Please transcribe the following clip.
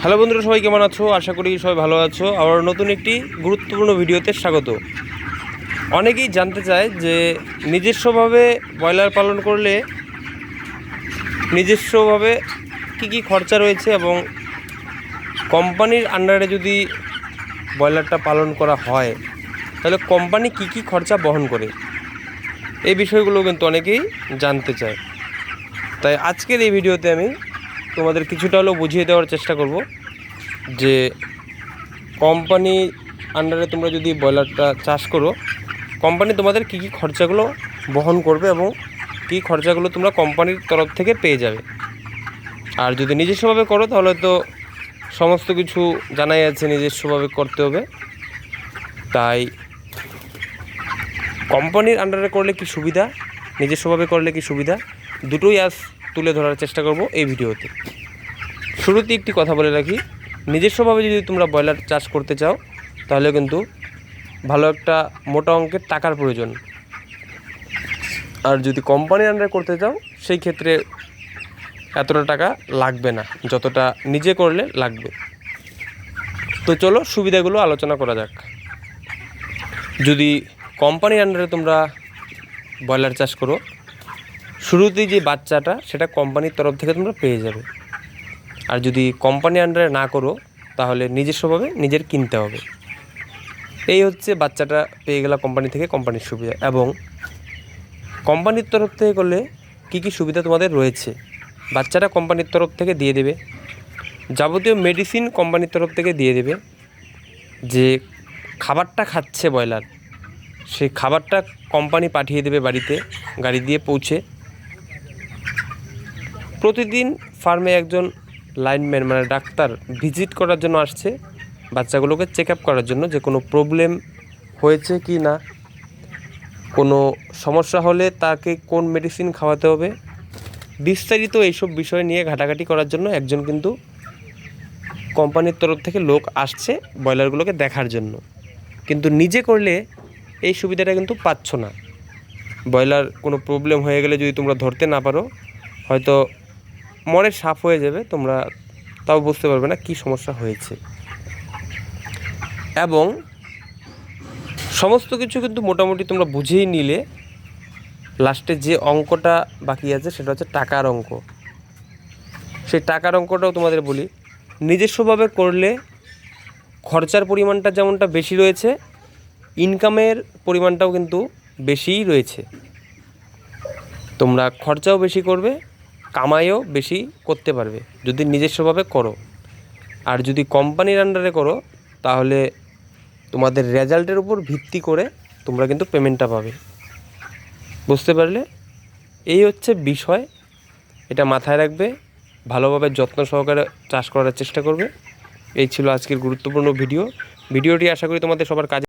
Hello বন্ধুরা, সবাই কেমন আছো? আশা করি সবাই ভালো আছো। আবার নতুন একটি গুরুত্বপূর্ণ ভিডিওতে স্বাগত। অনেকেই জানতে চায় যে নিজস্বভাবে ব্রয়লার পালন করলে নিজস্বভাবে কী কী খরচা রয়েছে এবং কোম্পানির আন্ডারে যদি ব্রয়লারটা পালন করা হয়, তাহলে কোম্পানি কী কী খরচা বহন করে? এই বিষয়গুলো কিন্তু অনেকেই জানতে চায়। তাই আজকের এই ভিডিওতে আমি তোমাদের কিছুটা হলেও বুঝিয়ে দেওয়ার চেষ্টা করব যে কোম্পানি আন্ডারে তোমরা যদি ব্রয়লারটা চাষ করো, কোম্পানি তোমাদের কী কী খরচাগুলো বহন করবে এবং কী খরচাগুলো তোমরা কোম্পানির তরফ থেকে পেয়ে যাবে। আর যদি নিজস্বভাবে করো, তাহলে তো সমস্ত কিছু জানাই আছে নিজস্বভাবে করতে হবে। তাই কোম্পানির আন্ডারে করলে কি সুবিধা, নিজস্বভাবে করলে কি সুবিধা? দুটোই আজ তুলে ধরার চেষ্টা করব এই ভিডিওতে। শুরুতে একটি কথা বলে রাখি, নিজস্বভাবে যদি তোমরা ব্রয়লার চাষ করতে চাও, তাহলে কিন্তু ভালো একটা মোটা অঙ্কের টাকার প্রয়োজন। আর যদি কোম্পানির আন্ডারে করতে চাও, সেই ক্ষেত্রে এতটা টাকা লাগবে না, যতটা নিজে করলে লাগবে। তো চলো সুবিধাগুলো আলোচনা করা যাক। যদি কোম্পানির আন্ডারে তোমরা ব্রয়লার চাষ করো শুরুতেই যে বাচ্চাটা, সেটা কোম্পানির তরফ থেকে তোমরা পেয়ে যাবে। আর যদি কোম্পানি আন্ডারে না করো, তাহলে নিজস্বভাবে নিজের কিনতে হবে। এই হচ্ছে বাচ্চাটা পেয়ে গেলা কোম্পানি থেকে কোম্পানির সুবিধা। এবং কোম্পানির তরফ থেকে করলে কী কী সুবিধা তোমাদের রয়েছে? বাচ্চাটা কোম্পানির তরফ থেকে দিয়ে দেবে। যাবতীয় মেডিসিন কোম্পানির তরফ থেকে দিয়ে দেবে। যে খাবারটা খাচ্ছে ব্রয়লার, সেই খাবারটা কোম্পানি পাঠিয়ে দেবে বাড়িতে, গাড়ি দিয়ে পৌঁছে। প্রতিদিন ফার্মে একজন লাইনম্যান মানে ডাক্তার ভিজিট করার জন্য আসছে বাচ্চাগুলোকে চেক আপ করার জন্য যে কোনো প্রবলেম হয়েছে কি না, কোনো সমস্যা হলে তাকে কোন মেডিসিন খাওয়াতে হবে, বিস্তারিত এইসব বিষয় নিয়ে ঘাটাঘাটি করার জন্য একজন কিন্তু কোম্পানির তরফ থেকে লোক আসছে ব্রয়লারগুলোকে দেখার জন্য। কিন্তু নিজে করলে এই সুবিধাটা কিন্তু পাচ্ছ না। ব্রয়লার কোনো প্রবলেম হয়ে গেলে যদি তোমরা ধরতে না পারো, হয়তো মনে সাফ হয়ে যাবে, তোমরা তাও বুঝতে পারবে না কি সমস্যা হয়েছে। এবং সমস্ত কিছু কিন্তু মোটামুটি তোমরা বুঝেই নিলে লাস্টে যে অঙ্কটা বাকি আছে সেটা হচ্ছে টাকার অঙ্ক। সেই টাকার অঙ্কটাও তোমাদের বলি, নিজস্বভাবে করলে খরচার পরিমাণটা যেমনটা বেশি রয়েছে ইনকামের পরিমাণটাও কিন্তু বেশিই রয়েছে। তোমরা খরচাও বেশি করবে কামাইও বেশি করতে পারবে। যদি নিজস্বভাবে করো। আর যদি কোম্পানির আন্ডারে করো, তাহলে তোমাদের রেজাল্টের উপর ভিত্তি করে তোমরা কিন্তু পেমেন্টটা পাবে। বুঝতে পারলে? এই হচ্ছে বিষয়। এটা মাথায় রাখবে। ভালোভাবে যত্ন সহকারে চাষ করার চেষ্টা করবে। এই ছিল আজকের গুরুত্বপূর্ণ ভিডিও। ভিডিওটি আশা করি তোমাদের সবার কাজে